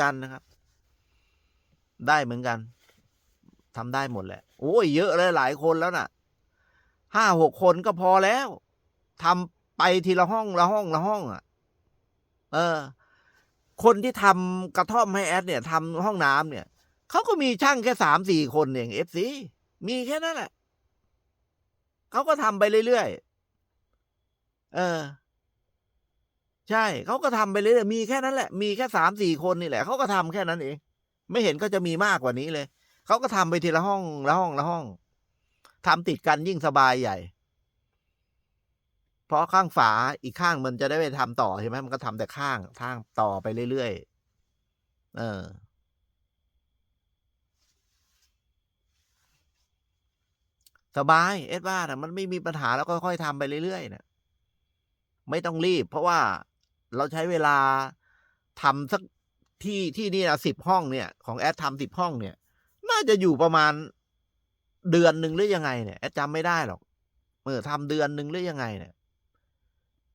กันนะครับ ได้เหมือนกันทำได้หมดแหละ โอ้ยเยอะเลยหลายคนแล้วน่ะห้าหกคนก็พอแล้วทำไปทีละห้องละห้องละห้องอะ เออ คนที่ทำกระท่อมให้แอดเนี่ยทำห้องน้ำเนี่ยเขาก็มีช่างแค่สามสี่คนเองเอฟซีมีแค่นั้นแหละเขาก็ทำไปเรื่อยๆเออ ใช่เขาก็ทำไปเรื่อยๆมีแค่นั้นแหละ มีแค่สามสี่คนนี่แหละเขาก็ทำแค่นั้นเอง ไม่เห็นก็จะมีมากกว่านี้เลยเขาก็ทำไปทีละห้องละห้องละห้องทำติดกันยิ่งสบายใหญ่ เพราะข้างฝาอีกข้างมันจะได้ไปทำต่อใช่ไหมมันก็ทำแต่ข้างทางต่อไปเรื่อยๆเออสบายเอ็ดว่านะมันไม่มีปัญหาแล้วก็ค่อยๆทำไปเรื่อยๆนะไม่ต้องรีบ เพราะว่า เราใช้เวลาทำสักที่ที่นี่นะสิบห้องเนี่ย ของแอดทำสิบห้องเนี่ย น่าจะอยู่ประมาณเดือนหนึ่งหรือยังไงเนี่ยแอดจำไม่ได้หรอกเออทำเดือนหนึ่งหรือยังไงเนี่ย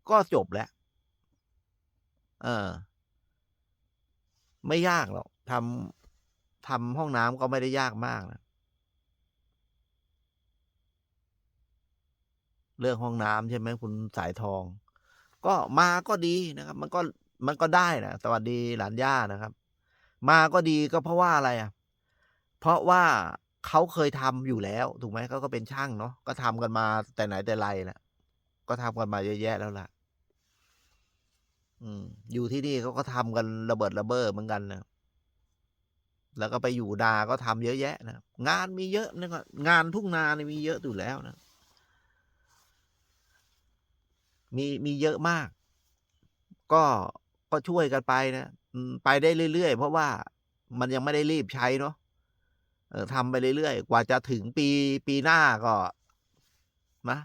ก็จบแล้ว เออ ไม่ยากหรอกทำทำห้องน้ำก็ไม่ได้ยากมากนะเรื่องห้องน้ำใช่ไหมคุณสายทอง ก็มาก็ดีนะครับ มันก็มันก็ได้นะสวัสดีหลานย่านะครับ มาก็ดีก็เพราะว่าอะไรอะ เพราะว่าเขาเคยทำอยู่แล้ว ถูกไหมเขาก็เป็นช่างเนาะก็ทำกันมาแต่ไหนแต่ไรแหละก็ทำกันมาเยอะแยะแล้วล่ะ อืม อยู่ที่นี่เขาก็ทำกันระเบิดระเบ้อเหมือนกันนะแล้วก็ไปอยู่นาก็ทำเยอะแยะนะงานมีเยอะนะงานทุ่งนานี่มีเยอะอยู่แล้วนะ มีมีเยอะมาก ก็ก็ช่วยกันไปนะไปได้เรื่อยๆ เพราะว่ามันยังไม่ได้รีบใช้เนาะออทำไปเรื่อยๆ กว่าจะถึงปีปีหน้าก็นะ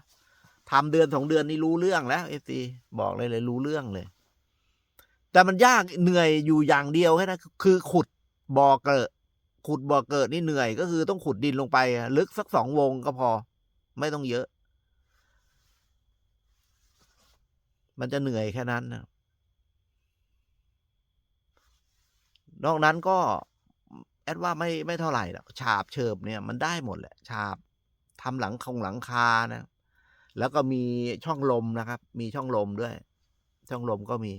ทำเดือนสองเดือนนี่รู้เรื่องแล้วเอฟซีบอกเลยเลยรู้เรื่องเลย แต่มันยากเหนื่อยอยู่อย่างเดียวแค่นั้นคือขุดบ่อเกิด ขุดบ่อเกิดนี่เหนื่อยก็คือต้องขุดดินลงไป ลึกสักสองวงก็พอ ไม่ต้องเยอะ มันจะเหนื่อยแค่นั้นนะนอกนั้นก็แอดว่าไม่ไม่เท่าไหร่หรอกฉาบเฉิบเนี่ยมันได้หมดแหละฉาบทำหลังคงหลังคานะ แล้วก็มีช่องลมนะครับ มีช่องลมด้วย ช่องลมก็มี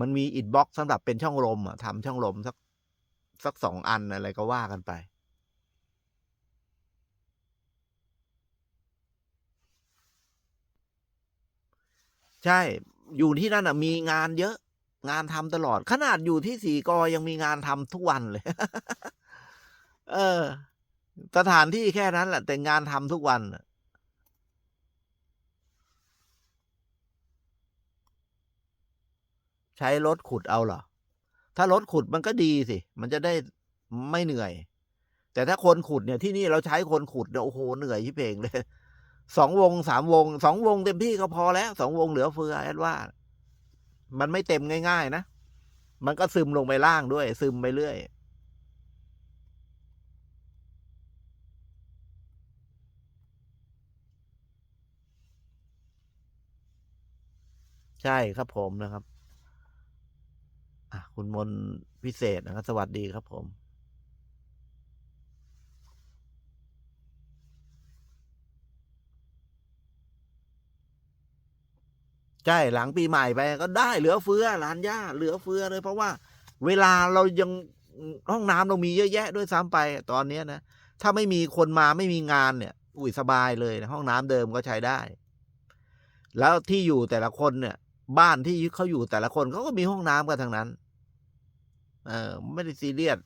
มันมีอิฐบล็อกสำหรับเป็นช่องลมอะทำช่องลมสักสักสองอันอะไรก็ว่ากันไป ใช่ อยู่ที่นั่นอะ มีงานเยอะ งานทำตลอด ขนาดอยู่ที่สีกอยังมีงานทำทุกวันเลย เออ สถานที่แค่นั้นแหละแต่งานทำทุกวันใช้รถขุดเอาเหรอ ถ้ารถขุดมันก็ดีสิ มันจะได้ไม่เหนื่อย แต่ถ้าคนขุดเนี่ยที่นี่เราใช้คนขุดเนี่ยโอ้โหเหนื่อยที่เพลงเลย สองวงสามวงสองวงเต็มที่ก็พอแล้วสองวงเหลือเฟือแอดว่า มันไม่เต็มง่าย ๆ นะ มันก็ซึมลงไปล่างด้วย ซึมไปเรื่อยใช่ครับผมนะครับ คุณมนพิเศษนะครับ สวัสดีครับผม ใช่หลังปีใหม่ไปก็ได้เหลือเฟือร้านย่าเหลือเฟือเลย เพราะว่า เวลาเรายังห้องน้ำเรามีเยอะแยะด้วยซ้ำไปตอนเนี้ยนะถ้าไม่มีคนมาไม่มีงานเนี่ย อุ้ยสบายเลยนะห้องน้ำเดิมก็ใช้ได้ แล้วที่อยู่แต่ละคนเนี่ย บ้านที่เขาอยู่แต่ละคนเขาก็มีห้องน้ำกันทั้งนั้น เออ ไม่ได้ซีเรียส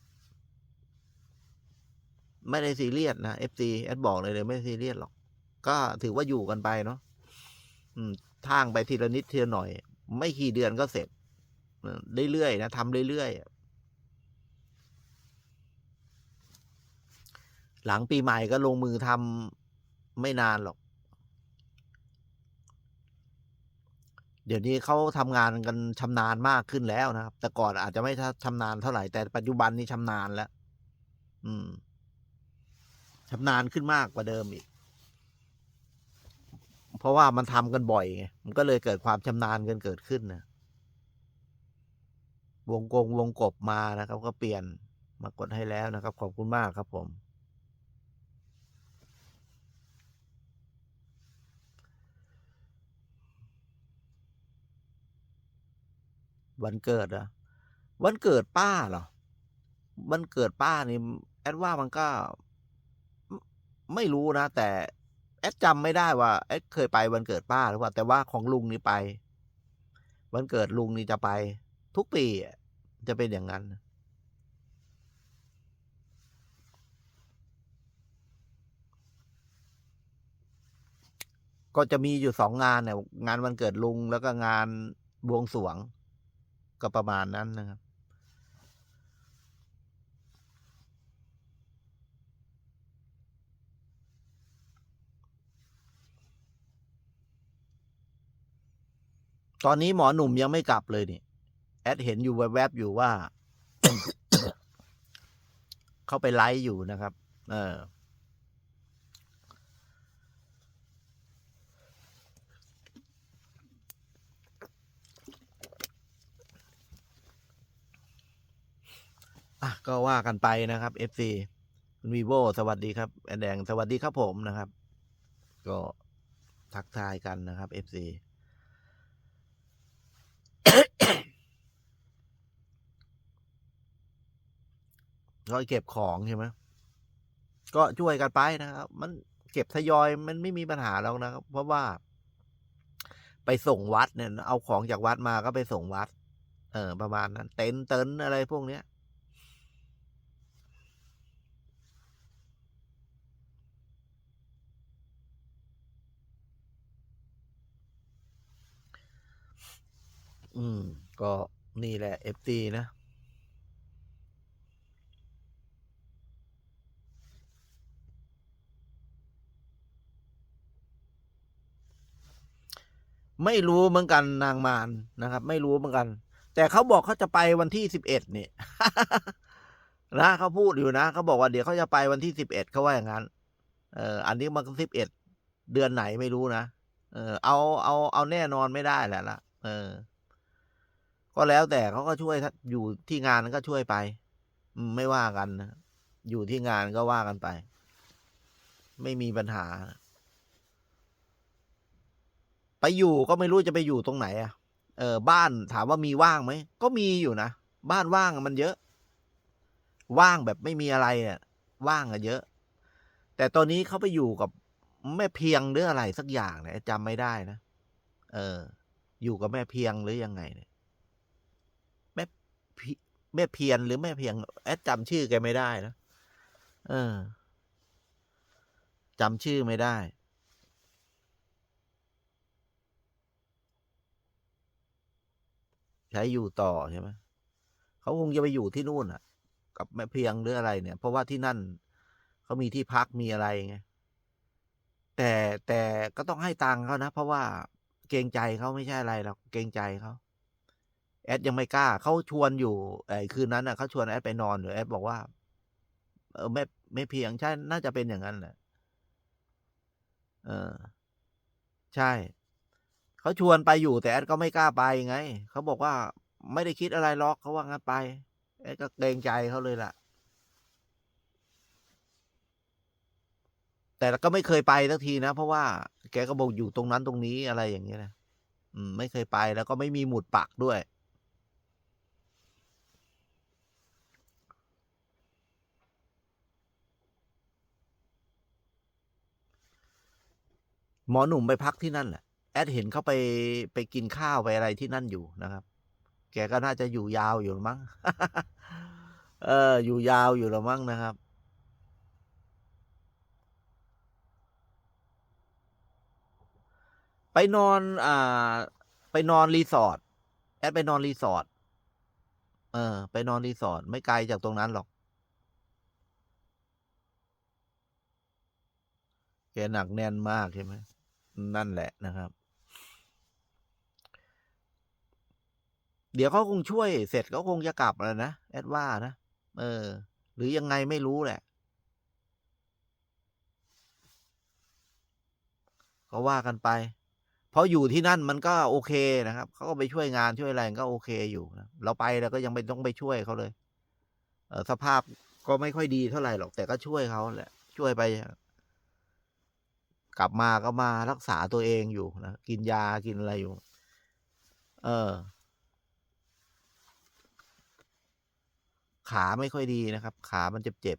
ไม่ได้ซีเรียสนะเอฟซีแอดบอกเลยเลยไม่ซีเรียสหรอก ก็ถือว่าอยู่กันไปเนาะอืม ทางไปทีละนิดทีละหน่อย ไม่กี่เดือนก็เสร็จเออเรื่อยๆนะทำเรื่อยๆหลังปีใหม่ก็ลงมือทำไม่นานหรอก เดี๋ยวนี้เขาทำงานกันชำนาญมากขึ้นแล้วนะครับ แต่ก่อนอาจจะไม่ชำนาญเท่าไหร่แต่ปัจจุบันนี้ชำนาญแล้ว อืมชำนาญขึ้นมากกว่าเดิมอีก เพราะว่ามันทำกันบ่อยไงมันก็เลยเกิดความชำนาญกันเกิดขึ้นนะวงกงวงกบมานะครับ ก็เปลี่ยนมากดให้แล้วนะครับ ขอบคุณมากครับผม วันเกิดอะวันเกิดป้าเหรอวันเกิดป้านี่แอดว่ามันก็ ไม่รู้นะ แต่ ดจำไม่ได้ว่าแอดเคยไปวันเกิดป้าหรือเปล่า แต่ว่าของลุงนี่ไป วันเกิดลุงนี่จะไป ทุกปีจะเป็นอย่างนั้น ก็จะมีอยู่สองงานเนี่ยงานวันเกิดลุงแล้วก็งานบวงสรวงก็ประมาณนั้นนะครับ ตอนนี้หมอหนุ่มยังไม่กลับเลยนี่แอดเห็นอยู่แวบๆอยู่ว่า เขาไปไลฟ์อยู่นะครับ เออ อะ ก็ว่ากันไปนะครับ FC คุณวีโวสวัสดีครับแอนแดง สวัสดีครับผมนะครับ ก็ทักทายกันนะครับ FC ก็เก็บของใช่ไหมก็ช่วยกันไปนะครับ มันเก็บทยอยมันไม่มีปัญหาแล้วนะครับ เพราะว่า ไปส่งวัดเนี่ย เอาของจากวัดมาก็ไปส่งวัด เออ ประมาณนั้น เต็นเต็นอะไรพวกเนี้ยอืม ก็นี่แหละ FT นะ ไม่รู้เหมือนกันนางมารนะครับ ไม่รู้เหมือนกัน แต่เขาบอกเขาจะไปวันที่สิบเอ็ดนี่นะเขาพูดอยู่นะเขาบอกว่าเดี๋ยวเขาจะไปวันที่สิบเอ็ดเขาว่าอย่างนั้นเอออันนี้มันก็สิบเอ็ดเดือนไหนไม่รู้นะเออเอาเอาเอาแน่นอนไม่ได้แหละละเออ ก็แล้วแต่เขาก็ช่วยอยู่ที่งานก็ช่วยไปไม่ว่ากันนะอยู่ที่งานก็ว่ากันไป ไม่มีปัญหา ไปอยู่ก็ไม่รู้จะไปอยู่ตรงไหนอะเออบ้านถามว่ามีว่างไหมก็มีอยู่นะบ้านว่างมันเยอะ ว่างแบบไม่มีอะไรอะว่างอะเยอะ แต่ตอนนี้เขาไปอยู่กับแม่เพียงหรืออะไรสักอย่างเนี่ยจำไม่ได้นะเออ อยู่กับแม่เพียงหรือยังไงเนี่ยแม่พีแม่เพียนหรือแม่เพียงแอดจำชื่อแกไม่ได้นะเออจำชื่อไม่ได้ ใช้อยู่ต่อใช่ไหมเขาคงจะไปอยู่ที่นู่นอะ กับแม่เพียงหรืออะไรเนี่ย เพราะว่าที่นั่นเขามีที่พักมีอะไรไงแต่แต่ก็ต้องให้ตังค์เขานะ เพราะว่าเกรงใจเขาไม่ใช่อะไรหรอกเกรงใจเขาแอดยังไม่กล้าเขาชวนอยู่ไอ้คืนนั้นน่ะเขาชวนแอดไปนอนอยู่แอดบอกว่า เออไม่ไม่เพียงใช่น่าจะเป็นอย่างนั้นแหละเออ ใช่ เขาชวนไปอยู่แต่แอดก็ไม่กล้าไปไง เขาบอกว่าไม่ได้คิดอะไรหรอกเขาว่างั้นไปแอดก็เกรงใจเขาเลยล่ะ แต่ก็ไม่เคยไปสักทีนะ เพราะว่า แกก็บอกอยู่ตรงนั้นตรงนี้อะไรอย่างเงี้ยนะอืม ไม่เคยไปแล้วก็ไม่มีหมุดปักด้วยหมอหนุ่มไปพักที่นั่นแหละ อดเห็นเขาไปไปกินข้าวไปอะไรที่นั่นอยู่นะครับ แกก็น่าจะอยู่ยาวอยู่มั้ง เออ อยู่ยาวอยู่แล้วมั้งนะครับ ไปนอน อ่า ไปนอนรีสอร์ท แอดไปนอนรีสอร์ท เออ ไปนอนรีสอร์ทไม่ไกลจากตรงนั้นหรอก แกหนักแน่นมากใช่ไหมนั่นแหละนะครับ เดี๋ยวเขาคงช่วยเสร็จเขาคงจะกลับแล้วนะแอดว่านะ เออ หรือยังไงไม่รู้แหละก็ว่ากันไปพราะอยู่ที่นั่นมันก็โอเคนะครับเขาก็ไปช่วยงานช่วยอะไรก็โอเคอยู่นะเราไปแล้วก็ยังไม่ต้องไปช่วยเขาเลยเออสภาพก็ไม่ค่อยดีเท่าไหร่หรอก แต่ก็ช่วยเขาแหละ ช่วยไป กลับมาก็มารักษาตัวเองอยู่นะกินยากินอะไรอยู่ เออ ขาไม่ค่อยดีนะครับ ขามันเจ็บเจ็บ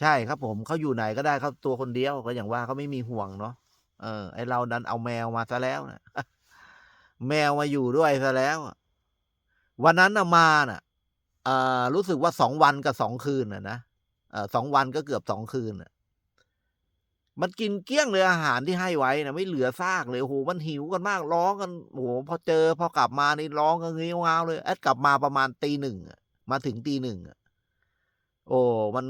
ใช่ครับผมเขาอยู่ไหนก็ได้เขาตัวคนเดียวก็อย่างว่าเขาไม่มีห่วงเนาะเออ ไอเราดันเอาแมวมาซะแล้วนะแมวมาอยู่ด้วยซะแล้ววันนั้นนะมาน่ะเอ่อรู้สึกว่าสองวันกับสองคืนนะนะเออสองวันก็เกือบสองคืนนะ มันกินเกลี้ยงเลยอาหารที่ให้ไว้นะไม่เหลือซากเลยโอ้โหมันหิวกันมากร้องกันโอ้โหพอเจอพอกลับมานี่ร้องกันเงี้ว้าวเลยแอดกลับมาประมาณตีหนึ่งอะมาถึงตีหนึ่งอะโอ้มัน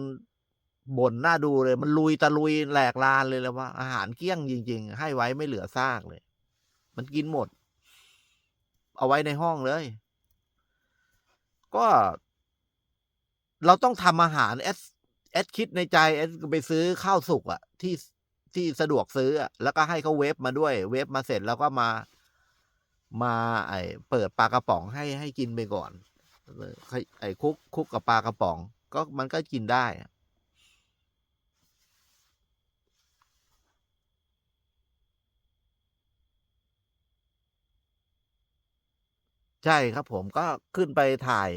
บ่นน่าดูเลย มันลุยตะลุยแหลกลานเลยเลยว่า อาหารเกลี้ยงจริง ๆ ให้ไว้ไม่เหลือซากเลย มันกินหมด เอาไว้ในห้องเลย ก็ เราต้องทำอาหารแอดแอดคิดในใจแอดไปซื้อข้าวสุกอะที่ ที่สะดวกซื้อแล้วก็ให้เขาเวฟมาด้วย เวฟมาเสร็จแล้วก็มา มาไอเปิดปลากระป๋องให้ให้กินไปก่อนเออไอคุกคุกกับปลากระป๋อง ก็มันก็กินได้ใช่ครับผมก็ขึ้นไปถ่าย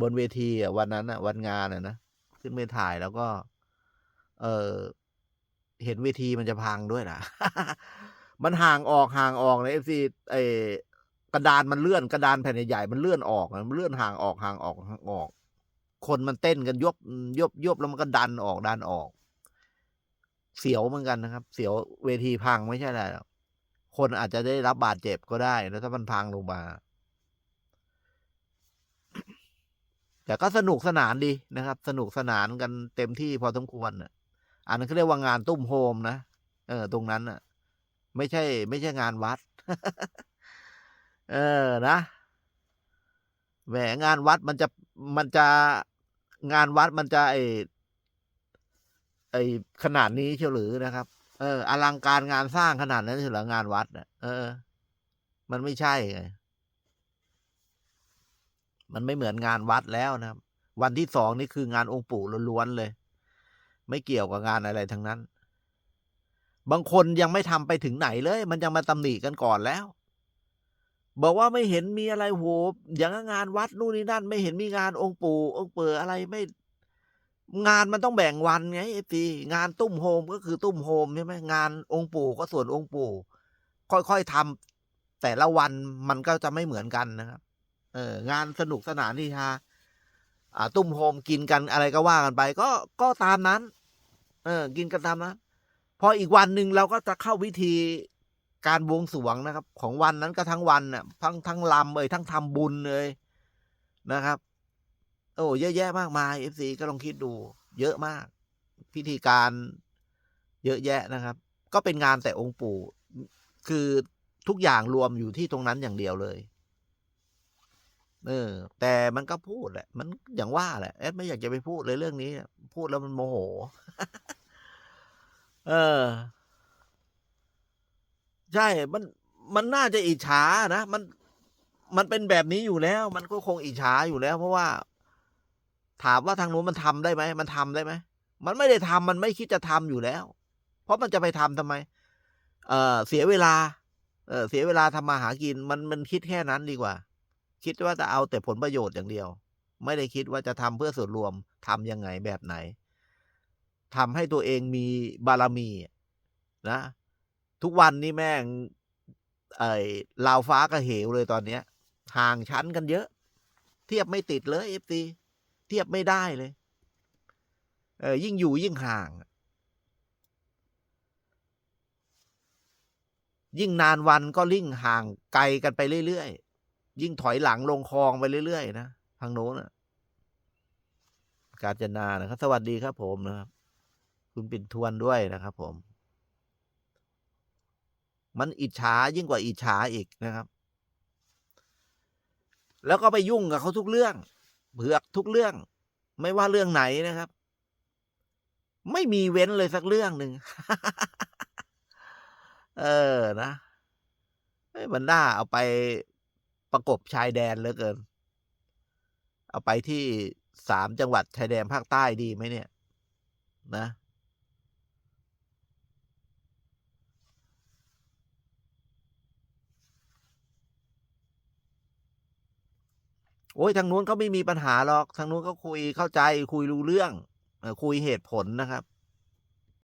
บนเวทีวันนั้นอะ วันงานอะนะ ขึ้นไปถ่ายแล้วก็ เออ เห็นเวทีมันจะพังด้วยนะ มันห่างออกห่างออกในเอฟซีไอกระดานมันเลื่อนกระดานแผ่นใหญ่ๆมันเลื่อนออกมันเลื่อนห่างออกห่างออกห่างออก คนมันเต้นกันยบยบยบแล้วมันก็ดันออกดันออก เสียวเหมือนกันนะครับ เสียวเวทีพังไม่ใช่อะไรคนอาจจะได้รับบาดเจ็บก็ได้แล้วถ้ามันพังลงมาแต่ก็สนุกสนานดีนะครับ สนุกสนานกันเต็มที่พอสมควรอะ อันนั้นเขาเรียกว่างานตุ้มโฮมนะเออ ตรงนั้นอะ ไม่ใช่ ไม่ใช่งานวัด เออนะแหมงานวัดมันจะมันจะงานวัดมันจะไอไอขนาดนี้เชียวหรือนะครับ เออ อลังการงานสร้างขนาดนั้นเชียวหรืองานวัดอะเออ มันไม่ใช่ไงมันไม่เหมือนงานวัดแล้วนะครับ วันที่สองนี่คืองานองค์ปู่ล้วนๆเลย ไม่เกี่ยวกับงานอะไรทั้งนั้น บางคนยังไม่ทำไปถึงไหนเลย มันยังมาตำหนิกันก่อนแล้ว บอกว่าไม่เห็นมีอะไรโหอย่างงานวัดนู่นนี่นั่น ไม่เห็นมีงานองค์ปู่องค์เปิดอะไรไม่ งานมันต้องแบ่งวันไงไอ้ตีงานตุ้มโฮมก็คือตุ้มโฮมใช่ไหมงานองค์ปู่ก็ส่วนองค์ปู่ ค่อยๆทำแต่ละวันมันก็จะไม่เหมือนกันนะครับ เอองานสนุกสนานที่ฮาอ่า ตุ้มโฮมกินกันอะไรก็ว่ากันไป ก็ก็ตามนั้น เออ กินกันตามนั้นพออีกวันหนึ่งเราก็จะเข้าวิธีการบวงสรวงนะครับ ของวันนั้นก็ทั้งวันน่ะทั้งทั้งลำเลยทั้งทำบุญเลยนะครับ โอ้เยอะแยะมากมายเอฟซีก็ลองคิดดู เยอะมาก พิธีการเยอะแยะนะครับ ก็เป็นงานแต่องค์ปู่ คือทุกอย่างรวมอยู่ที่ตรงนั้นอย่างเดียวเลย เออ แต่มันก็พูดแหละ มันอย่างว่าแหละแอดไม่อยากจะไปพูดเลยเรื่องนี้ พูดแล้วมันโมโห เออ ใช่ มัน มันน่าจะอิจฉานะ มัน มันเป็นแบบนี้อยู่แล้ว มันก็คงอิจฉาอยู่แล้ว เพราะว่า ถามว่าทางนู้นมันทำได้ไหม มันทำได้ไหม มันไม่ได้ทำมันไม่คิดจะทำอยู่แล้ว เพราะมันจะไปทำทำไม เออเสียเวลา เออเสียเวลาทำมาหากิน มัน มันคิดแค่นั้นดีกว่า คิดว่าจะเอาแต่ผลประโยชน์อย่างเดียว ไม่ได้คิดว่าจะทำเพื่อส่วนรวมทำยังไงแบบไหนทำให้ตัวเองมีบารมีนะ ทุกวันนี้แม่งไอ้ลาวฟ้ากับเหวเลยตอนเนี้ย ห่างชั้นกันเยอะ เทียบไม่ติดเลยเอฟซีเทียบไม่ได้เลย เออยิ่งอยู่ยิ่งห่าง ยิ่งนานวันก็ลิ่งห่างไกลกันไปเรื่อยๆ ยิ่งถอยหลังลงคลองไปเรื่อยๆนะทางโน้นนะกาญจนานะครับ สวัสดีครับผมนะครับ คุณปิ่นทวนด้วยนะครับผม มันอิจฉายิ่งกว่าอิจฉาอีกนะครับ แล้วก็ไปยุ่งกับเขาทุกเรื่องเผือกทุกเรื่อง ไม่ว่าเรื่องไหนนะครับ ไม่มีเว้นเลยสักเรื่องหนึ่งเออนะมันน่าเอาไป ประกบชายแดนเหลือเกิน เอาไปที่สามจังหวัดชายแดนภาคใต้ดีไหมเนี่ย นะ โอ้ยทางนู้นเขาไม่มีปัญหาหรอก ทางนู้นเขาคุยเข้าใจคุยรู้เรื่องคุยเหตุผลนะครับ